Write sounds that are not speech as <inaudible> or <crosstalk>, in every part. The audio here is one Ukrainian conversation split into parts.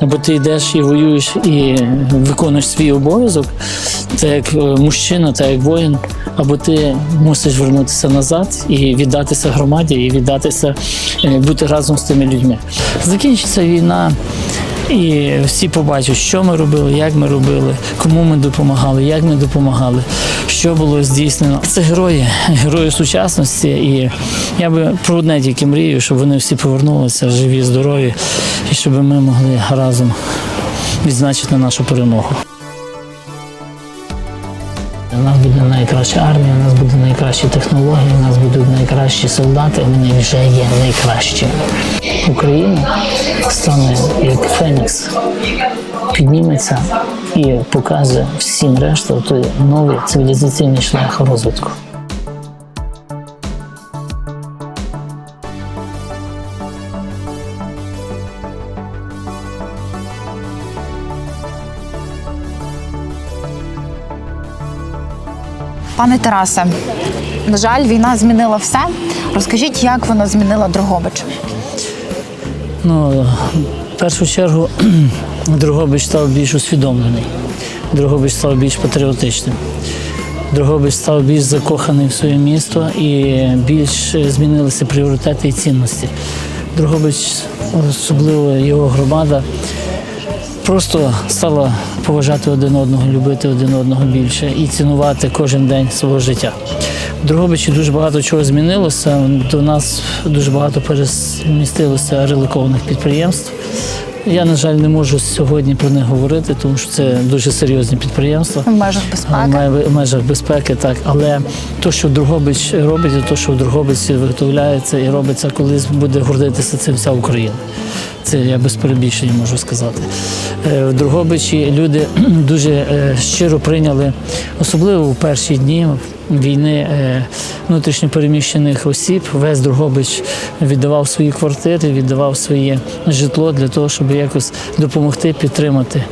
або ти йдеш і воюєш і виконуєш свій обов'язок, так як е, мужчина, так як воїн, або ти мусиш вернутися назад і віддатися громаді, і віддатися, е, бути разом з тими людьми. Закінчиться війна. І всі побачать, що ми робили, як ми робили, кому ми допомагали, як ми допомагали, що було здійснено. Це герої, герої сучасності. І я би про одне тільки мрію, щоб вони всі повернулися живі, здорові, і щоб ми могли разом відзначити нашу перемогу. У нас буде найкраща армія, у нас буде найкращі технології, у нас будуть найкращі солдати. Вони вже є найкращі. Україна стане як Фенікс, підніметься і показує всім решту той новий цивілізаційний шлях розвитку. Пане Тарасе, на жаль, війна змінила все. Розкажіть, як вона змінила Дрогобич? Ну, в першу чергу, <clears throat> Дрогобич став більш усвідомлений, Дрогобич став більш патріотичним. Дрогобич став більш закоханий в своє місто і більш змінилися пріоритети і цінності. Дрогобич, особливо його громада, просто стала поважати один одного, любити один одного більше і цінувати кожен день свого життя. В Дрогобичі дуже багато чого змінилося. До нас дуже багато перемістилося реликованих підприємств. Я, на жаль, не можу сьогодні про них говорити, тому що це дуже серйозні підприємства. В межах безпеки? В межах безпеки, так. Але то, що Дрогобич робить, і то, що в Дрогобичі виготовляється і робиться, колись буде гордитися цим вся Україна. Це я без перебільшення можу сказати. Е, В Дрогобичі люди <clears throat> дуже е, щиро прийняли, особливо в перші дні війни е, внутрішньопереміщених осіб. Весь Дрогобич віддавав свої квартири, віддавав своє житло для того, щоб якось допомогти, підтримати.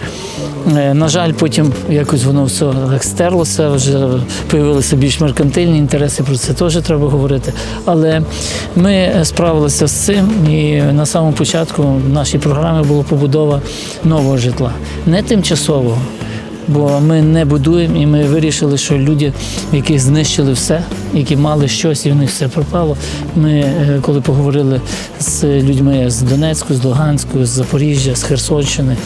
Е, На жаль, потім якось воно все так стерлося, вже появилися більш меркантильні інтереси, про це теж треба говорити. Але ми справилися з цим, і на самому початку в нашій програмі була побудова нового житла, не тимчасового. Бо ми не будуємо, і ми вирішили, що люди, яких знищили все, які мали щось, і в них все пропало. Ми, е, коли поговорили з людьми з Донецьку, з Луганську, з Запоріжжя, з Херсонщини,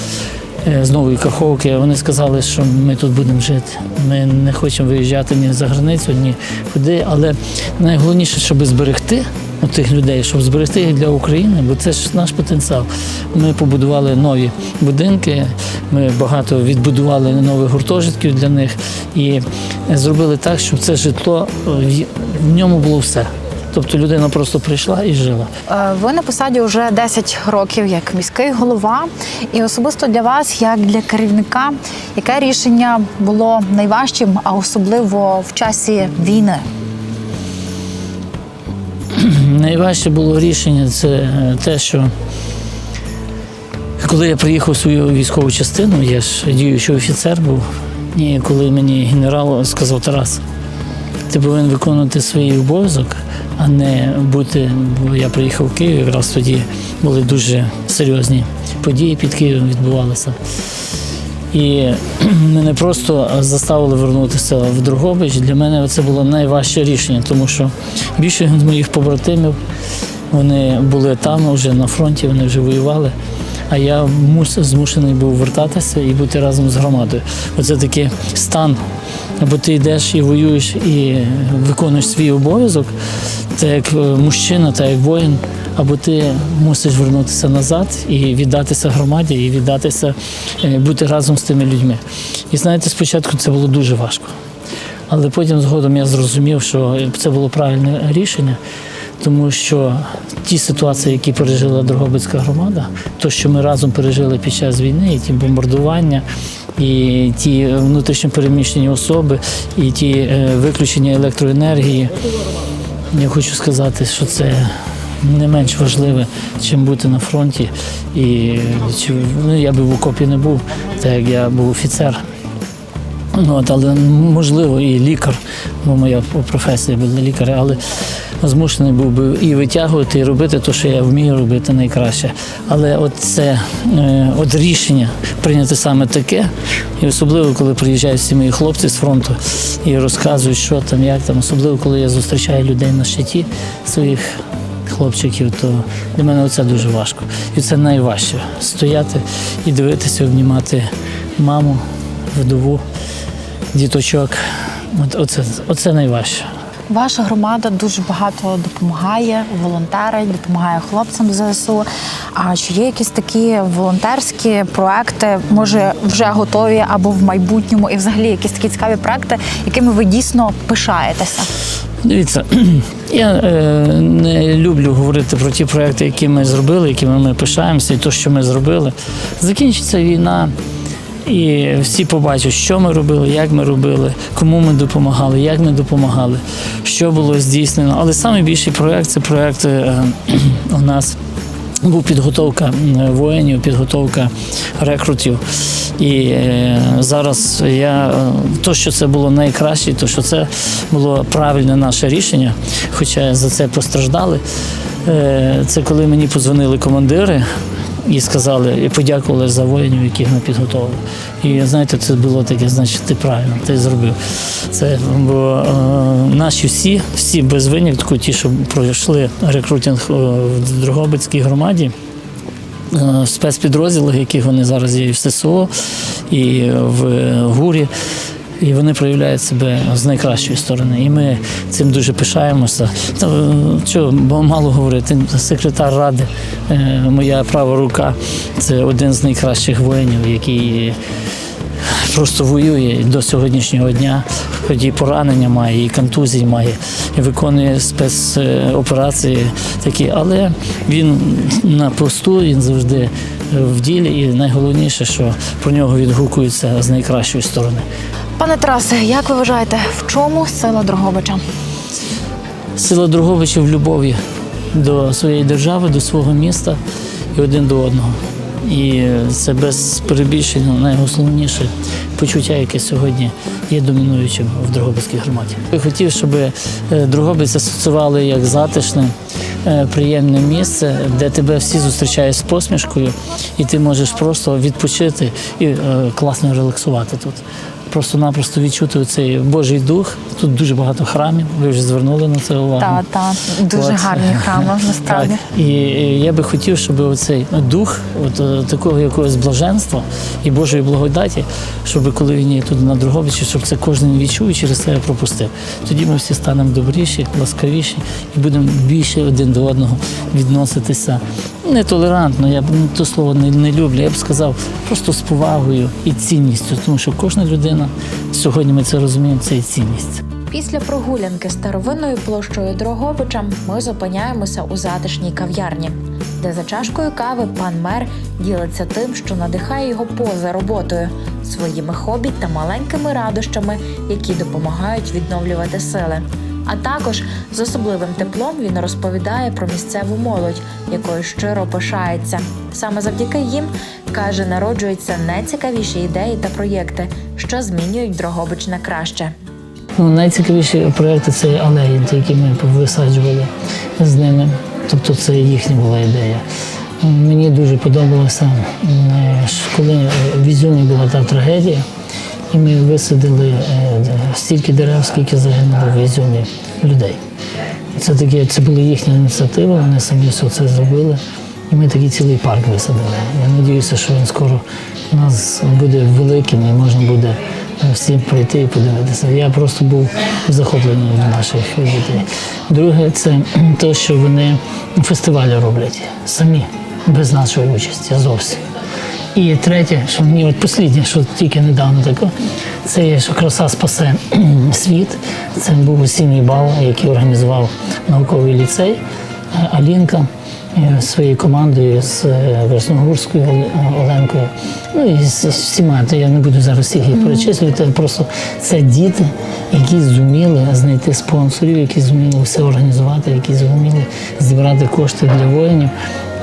е, з Нової Каховки, вони сказали, що ми тут будемо жити. Ми не хочемо виїжджати ні за границю, ні куди. Але найголовніше, щоб зберегти тих людей, щоб зберегти їх для України, бо це ж наш потенціал. Ми побудували нові будинки, ми багато відбудували нових гуртожитків для них і зробили так, щоб це житло в- в ньому було все. Тобто людина просто прийшла і жила. Е, Ви на посаді вже 10 років як міський голова, і особисто для вас, як для керівника, яке рішення було найважчим, а особливо в часі війни? Найважче було рішення це е, те, що коли я приїхав в свою військову частину, я ж діючий офіцер був, і коли мені генерал сказав Тарас, ти повинен виконувати свій обов'язок, а не бути. Бо я приїхав в Київ, якраз тоді були дуже серйозні події під Києвом відбувалися. І <clears throat> мене просто заставили вернутися в Дрогобич. Для мене це було найважче рішення, тому що більшість з моїх побратимів вони були там вже на фронті, вони вже воювали. А я змушений був вертатися і бути разом з громадою. Оце такий стан. Або ти йдеш і воюєш і виконуєш свій обов'язок, так як е, мужчина, так як воїн, або ти мусиш вернутися назад і віддатися громаді, і віддатися, е, бути разом з тими людьми. І знаєте, спочатку це було дуже важко. Але потім згодом я зрозумів, що це було правильне рішення, тому що ті ситуації, які пережила Дрогобицька громада, то, що ми разом пережили під час війни, і ті бомбардування, і ті внутрішньо переміщені особи, і ті е, виключення електроенергії, я хочу сказати, що це не менш важливе, чим бути на фронті. І ну, я би в окопі не був, так як я був офіцер. Ну, от, але можливо і лікар, бо моя професія була лікар, але змушений був би і витягувати, і робити те, що я вмію робити найкраще. Але от це е, от рішення прийняти саме таке, і особливо, коли приїжджають всі мої хлопці з фронту і розказують, що там, як там, особливо, коли я зустрічаю людей на щиті своїх хлопчиків, то для мене це дуже важко. І це найважче стояти і дивитися, обнімати маму, вдову, діточок. От, оце, оце найважче. Ваша громада дуже багато допомагає, волонтерить, допомагає хлопцям ЗСУ. А чи є якісь такі волонтерські проекти, може вже готові або в майбутньому, і взагалі якісь такі цікаві проекти, якими ви дійсно пишаєтеся? Дивіться, <clears throat> я е, не люблю говорити про ті проекти, які ми зробили, якими ми пишаємося, і те, що ми зробили. Закінчиться війна, і всі побачать, що ми робили, як ми робили, кому ми допомагали, як ми допомагали, що було здійснено. Але найбільший проект це проект е, <clears throat> у нас. Був підготовка воїнів, підготовка рекрутів. І е, зараз я е, то, що це було найкраще, то що це було правильне наше рішення, хоча за це постраждали. Е, це коли мені подзвонили командири і сказали, і подякували за воїнів, яких ми підготували. І знаєте, це було таке, значить, ти правильно, ти зробив. Це бо е, наші всі, всі без винятку, ті, що пройшли рекрутинг е, в Дрогобицькій громаді. е, В спецпідрозділах, яких вони зараз є і в ССО, і в ГУРі, і вони проявляють себе з найкращої сторони. І ми цим дуже пишаємося. Бо мало говорити, секретар ради, е, моя права рука, це один з найкращих воїнів, який просто воює до сьогоднішнього дня. Хоч і поранення має, і контузії має, і виконує спецоперації такі, але він на посту, він завжди в ділі, і найголовніше, що про нього відгукуються з найкращої сторони. Пане Тарасе, як ви вважаєте, в чому сила Дрогобича? Сила Друговича в любові до своєї держави, до свого міста і один до одного. І це без перебільшення найголовніше почуття, яке сьогодні є домінуючим в Дрогобицькій громаді. Я хотів, щоб е, Дрогобиць асоціювали як затишне, е, приємне місце, де тебе всі зустрічають з посмішкою, і ти можеш просто відпочити і е, класно релаксувати тут. Просто-напросто відчути цей Божий дух. Тут дуже багато храмів. Ви вже звернули на це увагу. Та, так, дуже От. гарні храми, <laughs> насправді. Так. І, і я би хотів, щоб оцей дух, от е, такого якогось блаженства і Божої благодаті, щоб коли він є тут на Другобичі, щоб це кожен відчув і через себе пропустив. Тоді ми всі станемо добріші, ласкавіші і будемо більше один до одного відноситися. Не толерантно, я б то слово не, не люблю. Я б сказав просто з повагою і цінністю, тому що кожна людина сьогодні ми це розуміємо, це і цінність. Після прогулянки старовинною площею Дрогобича ми зупиняємося у затишній кав'ярні, де за чашкою кави пан мер ділиться тим, що надихає його поза роботою, своїми хобі та маленькими радощами, які допомагають відновлювати сили. А також з особливим теплом він розповідає про місцеву молодь, якою щиро пишається. Саме завдяки їм каже, народжуються найцікавіші ідеї та проєкти, що змінюють Дрогобич на краще. Ну, найцікавіші проекти це алеї, які ми висаджували з ними. Тобто це їхня була ідея. Мені дуже подобалося, е, коли в Ізюмі була та трагедія, і ми висадили е, стільки дерев, скільки загинуло в Ізюмі людей. Це таке, це була їхня ініціатива, вони самі все це зробили. І ми такий цілий парк висадили. Я сподіваюся, що він скоро у нас буде великим і можна буде всім прийти і подивитися. Я просто був захоплений від наших дітей. Друге, це <clears throat> те, що вони фестивалі роблять самі, без нашої участі зовсім. І третє, що мені от посліднє, що тільки недавно таке, це є, що краса спасе <clears throat> світ. Це був осінній бал, який організував науковий ліцей е, Алінка своєю командою з е, Версногурською Оленкою. Ну і з всіма. То я не буду зараз всіх їх перечислювати. Просто це діти, які зуміли знайти спонсорів, які зуміли все організувати, які зуміли зібрати кошти для воїнів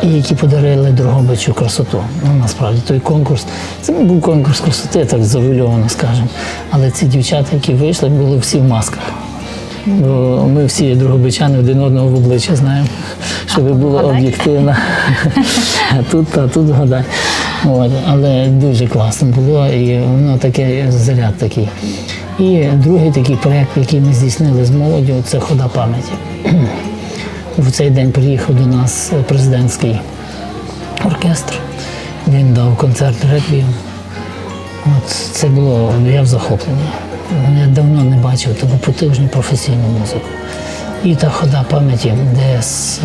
і які подарили Дрогобичу красоту. Ну насправді той конкурс, це не був конкурс красоти, так завуальовано скажемо. Але ці дівчата, які вийшли, були всі в масках. Бо ми всі другобичани один одного в обличчя знаємо, щоб було об'єктивно. А тут, а тут гадай. От, але дуже класно було, і воно таке заряд такий. І другий такий проєкт, який ми здійснили з молоддю, це хода пам'яті. В цей день приїхав до нас президентський оркестр. Він дав концерт реквієм. От це було, я в захопленні. Я давно не бачив таку потужну професійну музику. І та хода пам'яті, де з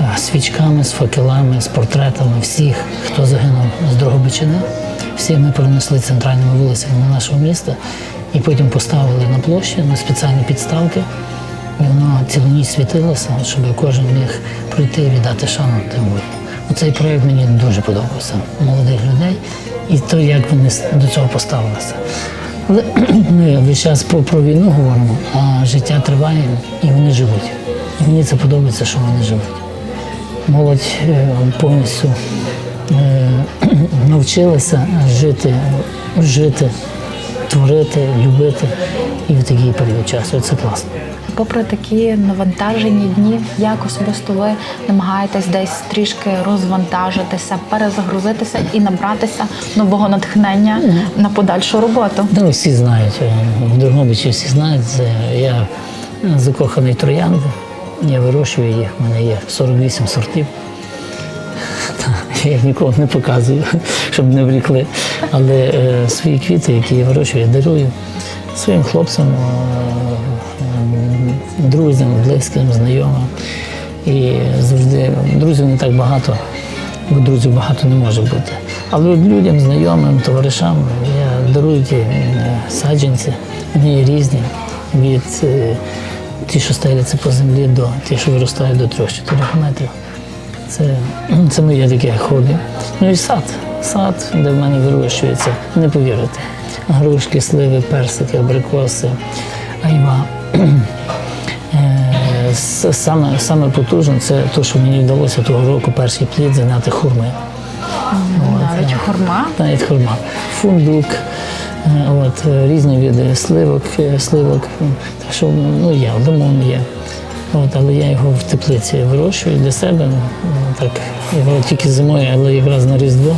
е, свічками, з факелами, з портретами всіх, хто загинув з Дрогобичини. Всі ми пронесли центральними вулицями нашого міста і потім поставили на площі на спеціальні підставки. І воно цілу ніч світилося, щоб кожен міг прийти і віддати шану тим воїнам. Оцей проєкт мені дуже подобався молодих людей і то, як вони до цього поставилися. Але ми весь час про, про війну говоримо, а життя триває і вони живуть. І мені це подобається, що вони живуть. Молодь е, повністю е, <clears throat> навчилася жити, жити, творити, любити і в такий період часу. Це класно. Попри такі навантажені дні, як особисто ви намагаєтесь десь трішки розвантажитися, перезагрузитися і набратися нового натхнення на подальшу роботу. Ну, всі знають, в Дрогобичі всі знають, це я закоханий троянди. Я вирощую їх, в мене є 48 сортів. <laughs> Я нікого не показую, щоб не влікли. Але е, свої квіти, які я вирощую, я дарую своїм хлопцям, е, друзям, близьким, знайомим. І завжди друзів не так багато, бо друзів багато не може бути. Але людям, знайомим, товаришам я дарую ті е, саджанці, вони різні. Від ті, що стеляться по землі, до ті, що виростають до 3-4 метрів. Це, <clears throat> це моє таке хобі. Ну і сад. Сад, де в мене вирощується, не повірите. Грушки, сливи, персики, абрикоси, айва. <clears throat> Е, Саме, саме потужне це те, що мені вдалося того року перший плід зайняти хурми. Навіть хурма. Навіть хурма. Фундук, е, от, е, різні види сливок, е, сливок. Так що ну, є, лимон є. От, але я його в теплиці вирощую для себе. Так, його тільки зимою, але якраз на Різдво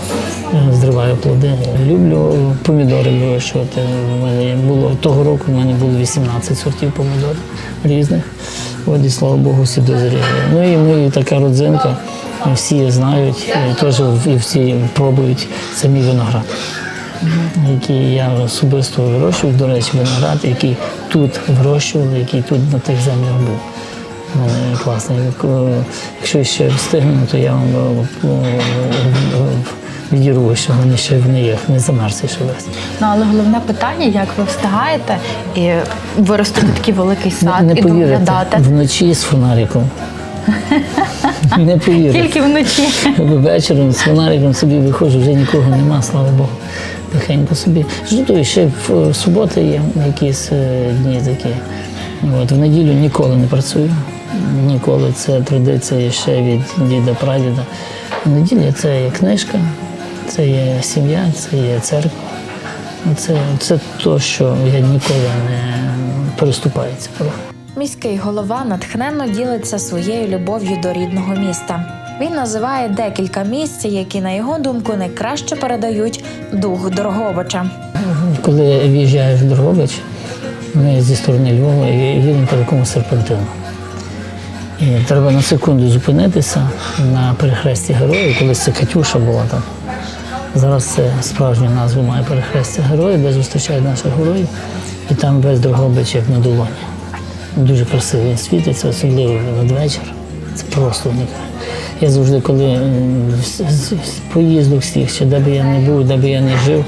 е, зриваю плоди. Люблю помідори вирощувати. У мене було того року в мене було 18 сортів помідорів різних. От, і слава Богу, всі дозріли. Ну і ми така родзинка. Всі знають, і теж і всі пробують мій виноград, який я особисто вирощую. До речі, виноград, який тут вирощували, який тут на тих землях був. Ну, класний. Як, е, Якщо ще встигну, то я вам е, е, відірву, що вони ще в них не замерзли ще весь. Ну але головне питання, як ви встигаєте і виростити такий великий сад Не і повірите, доглядати. вночі з фонариком. Не повірите. Тільки вночі. Вечором з фонариком собі виходжу, вже нікого нема, слава Богу. Тихенько собі. Жду, ще в суботи є якісь е, дні такі. От, в неділю ніколи не працюю. Ніколи це традиція ще від діда прадіда. Неділя це є книжка, це є сім'я, це є церква. Це, це то, що я ніколи не переступаю ці. Міський голова натхненно ділиться своєю любов'ю до рідного міста. Він називає декілька місць, які, на його думку, найкраще передають дух Дрогобича. Коли в'їжджаєш в Дрогобич, ми зі сторони Львова і їдемо по такому серпантину. І треба на секунду зупинитися на перехресті героїв, колись це Катюша була там. Зараз це справжню назву має перехрестя героїв, де зустрічають наших героїв. І там весь Дрогобич як на долоні. Дуже красиво він світиться, особливо надвечір. Це просто унікально. Я завжди, коли з- поїздок всіх, чи де би я не був, де би я не жив,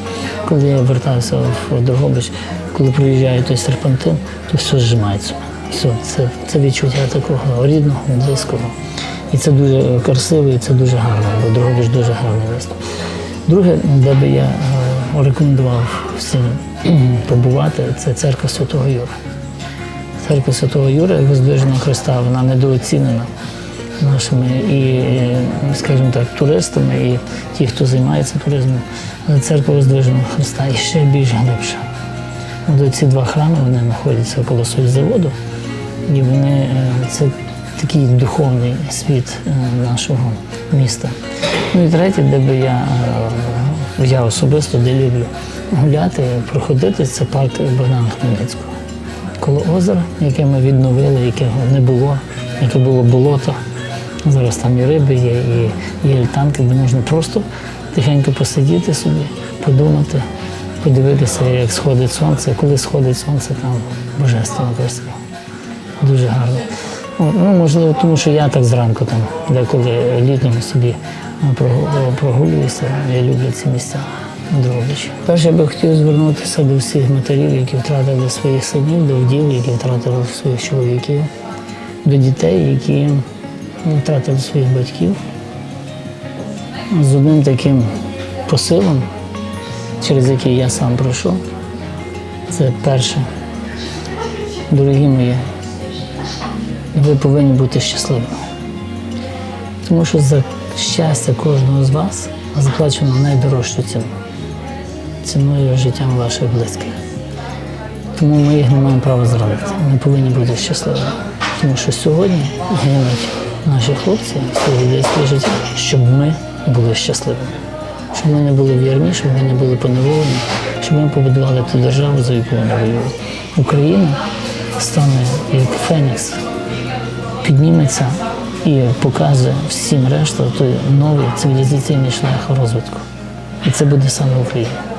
коли я вертався в Дрогобич, коли приїжджаю той серпантин, то все зжимається. Все, це, це відчуття такого рідного, близького. І це дуже красиво, і це дуже гарно, бо Дрогобич дуже гарне місто. Друге, де би я е, рекомендував всім <clears throat> побувати, це церква Святого Юра. Церква Святого Юра, Воздвиженого Христа, вона недооцінена нашими і, е, скажімо так, туристами, і ті, хто займається туризмом. Але церква Воздвиженого Христа і ще більш глибша. Ці два храми вони знаходяться коло заводу, і вони е, це такий духовний світ е, нашого міста. Ну і третє, де би я, е, я особисто де люблю гуляти, проходити, це парк Богдана Хмельницького. Коло озера, яке ми відновили, якого не було, яке було болото. Зараз там і риби є, і є альтанки, де можна просто тихенько посидіти собі, подумати, подивитися, як сходить сонце. Коли сходить сонце, там божественно красиво. Дуже гарно. Ну, можливо, тому що я так зранку там, деколи літом собі прогулююся, я люблю ці місця Дрогобичі. Перше я би хотів звернутися до всіх матерів, які втратили своїх синів, до вдів, які втратили своїх чоловіків, до дітей, які ну, втратили своїх батьків. З одним таким посилом, через який я сам пройшов, це перше. Дорогі мої, ви повинні бути щасливими. Тому що за щастя кожного з вас заплачено найдорожчу ціну ціною життям ваших близьких. Тому ми їх не маємо права зрадити. Ми повинні бути щасливими. Тому що сьогодні гинуть наші хлопці, сьогодні йде життя, щоб ми були щасливими. Щоб ми не були вірні, щоб ми не були поневолені, щоб ми побудували ту державу, за яку вони воювали. Україна стане як Фенікс, підніметься і показує всім решту той новий цивілізаційний шлях розвитку. І це буде саме Україна.